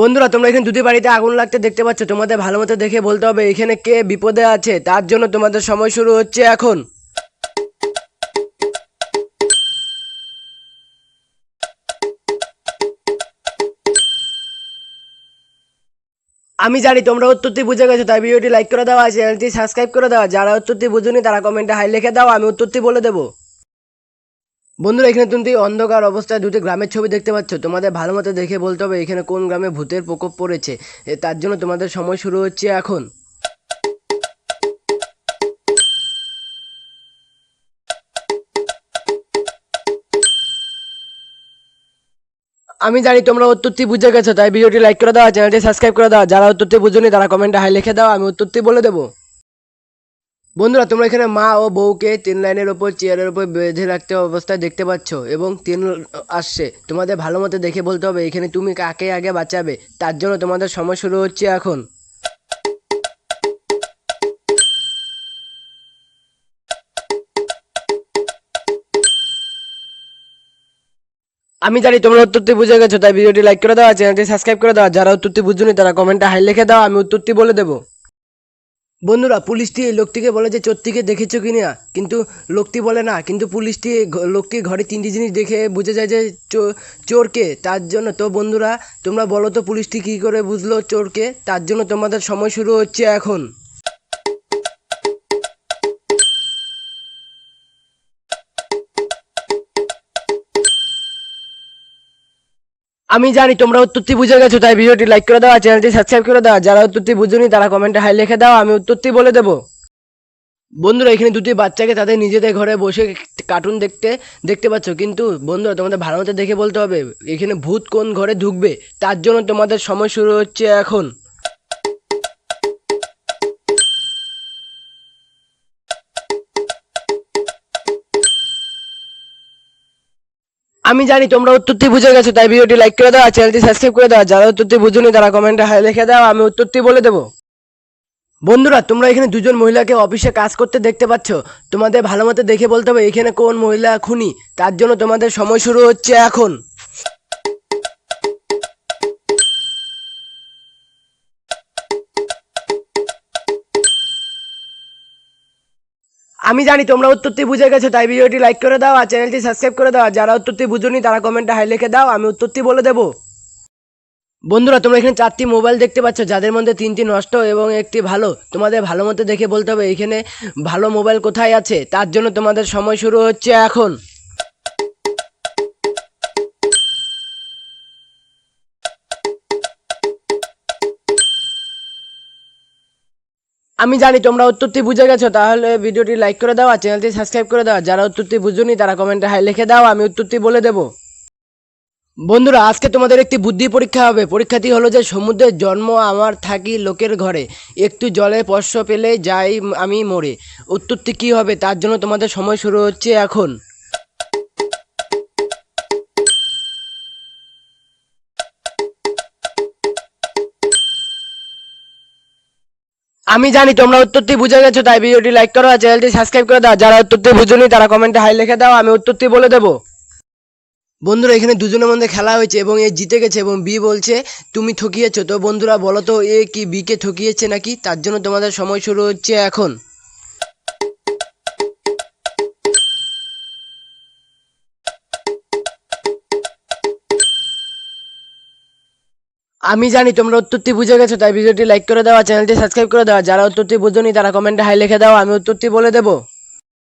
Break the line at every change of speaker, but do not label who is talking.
বন্ধুরা, তোমরা এখানে দুটি বাড়িতে আগুন লাগতে দেখতে পাচ্ছ। তোমাদের ভালো মতো দেখে বলতে হবে এখানে কে বিপদে আছে। তার জন্য তোমাদের সময় শুরু হচ্ছে এখন। আমি জানি তোমরা উত্তরটি বুঝে গেছো, তাই ভিডিওটি লাইক করে দেওয়া চ্যানেলটি সাবস্ক্রাইব করে দেওয়া যারা উত্তরটি বুঝুনি, তারা কমেন্টে হাই লিখে দাও, আমি উত্তরটি বলে দেবো। বন্ধুরা, এখানে তুমি অন্ধকার অবস্থায় দুটি গ্রামের ছবি দেখতে পাচ্ছ, তোমাদের ভালো মতো দেখে বলতে হবে এখানে কোন গ্রামে ভূতের প্রকোপ পড়েছে। তার জন্য তোমাদের সময় শুরু হচ্ছে এখন। আমি জানি তোমরা উত্তরটি বুঝে গেছো, তাই ভিডিওটি লাইক করে দাও, চ্যানেলটি সাবস্ক্রাইব করে দাও। যারা উত্তরটি বুঝুনি, তারা কমেন্টে হাই লিখে দাও, আমি উত্তরটি বলে দেবো। বন্ধুরা, তোমরা এখানে মা ও বউকে তিন লাইনের ওপর, চেয়ারের ওপর বেঁধে রাখতে অবস্থায় দেখতে পাচ্ছ এবং তিন আসছে। তোমাদের ভালো মতো দেখে বলতে হবে, এখানে তুমি কাকে আগে বাঁচাবে? তার জন্য তোমাদের সময় শুরু হচ্ছে এখন। আমি জানি তোমরা উত্তরটি বুঝে গেছো, তাই ভিডিওটি লাইক করে দাও চ্যানেলটি সাবস্ক্রাইব করে দাও। যারা উত্তরটি বুঝুনি, তারা কমেন্টে হাই লিখে দাও, আমি উত্তরটি বলে দেবো। বন্ধুরা, পুলিশটি এই লোকটিকে বলে যে, চোরটিকে দেখেছ কি না? কিন্তু লোকটি বলে না, কিন্তু পুলিশটি লোকটি ঘরে তিনটি জিনিস দেখে বুঝে যায় যে চোরকে? তার জন্য তো বন্ধুরা, তোমরা বলো তো পুলিশটি কী করে বুঝলো চোরকে? তার জন্য তোমাদের সময় শুরু হচ্ছে এখন। আমি জানি তোমরা উত্তরটি বুঝে গেছো, তাই ভিডিওটি লাইক করে দাও চ্যানেলটি সাবস্ক্রাইব করে দাও। যারা উত্তরটি বুঝুনি তারা কমেন্টে হাই লিখে দাও, আমি উত্তরটি বলে দেব। বন্ধুরা, এখানে দুটি বাচ্চাকে তাদের নিজেদের ঘরে বসে কার্টুন দেখতে দেখতে পাচ্ছ। কিন্তু বন্ধুরা, তোমাদের ভালো মতো দেখে বলতে হবে, এখানে ভূত কোন ঘরে ঢুকবে? তার জন্য তোমাদের সময় শুরু হচ্ছে এখন। আমি জানি তোমরা উত্তরটি বুঝে গেছো, তাই ভিডিওটি লাইক করে দাও আর চ্যানেলটি সাবস্ক্রাইব করে দাও। যারা উত্তরটি বুঝুনি, তারা কমেন্টে হাই লিখে দাও, আমি উত্তরটি বলে দেবো। বন্ধুরা, তোমরা এখানে দুজন মহিলাকে অফিসে কাজ করতে দেখতে পাচ্ছ। তোমাদের ভালো মতো দেখে বলতে হবে, এখানে কোন মহিলা খুনি? তার জন্য তোমাদের সময় শুরু হচ্ছে এখন। আমি জানি তোমরা উত্তরটি বুঝে গেছো, তাই ভিডিওটি লাইক করে দাও আর চ্যানেলটি সাবস্ক্রাইব করে দাও। যারা উত্তরটি বুঝুনি, তারা কমেন্টে হাই লিখে দাও, আমি উত্তরটি বলে দেবো। বন্ধুরা, তোমরা এখানে চারটি মোবাইল দেখতে পাচ্ছ, যাদের মধ্যে তিনটি নষ্ট এবং একটি ভালো। তোমাদের ভালো মতো দেখে বলতে হবে, এখানে ভালো মোবাইল কোথায় আছে? তার জন্য তোমাদের সময় শুরু হচ্ছে এখন। আমি জানি তোমরা উত্তরটি বুঝে গেছো, তাহলে ভিডিওটি লাইক করে দাও আর চ্যানেলটি সাবস্ক্রাইব করে দাও। যারা উত্তরটি বুঝুনি, তারা কমেন্টে হাই লিখে দাও, আমি উত্তরটি বলে দেব। বন্ধুরা, আজকে তোমাদের একটি বুদ্ধি পরীক্ষা হবে। পরীক্ষাটি হলো যে সমুদ্রের জন্ম আমার থাকি লোকের ঘরে। একটু জলে স্পর্শ পেলে যাই আমি মরে। উত্তরটি কী হবে? তার জন্য তোমাদের সময় শুরু হচ্ছে এখন। আমি জানি তোমরা উত্তরটি বুঝে গেছো, তাই ভিডিওটি লাইক করো আর চ্যানেলটি সাবস্ক্রাইব করে দাও। যারা উত্তরটি বুঝুনি, তারা কমেন্টে হাই লিখে দাও, আমি উত্তরটি বলে দেবো। বন্ধুরা, এখানে দুজনের মধ্যে খেলা হয়েছে এবং এ জিতে গেছে এবং বি বলছে, তুমি ঠকিয়েছো। তো বন্ধুরা, বলো তো, এ কি বিকে ঠকিয়েছে নাকি? তার জন্য তোমাদের সময় শুরু হচ্ছে এখন। আমি জানি তোমরা উত্তরটি বুঝে গেছো, তাই ভিডিওটি লাইক করে দেওয়া চ্যানেলটি সাবস্ক্রাইব করে দেওয়া যারা উত্তরটি বুঝোনি, তারা কমেন্টে হাই লিখে দাও, আমি উত্তরটি বলে দেবো।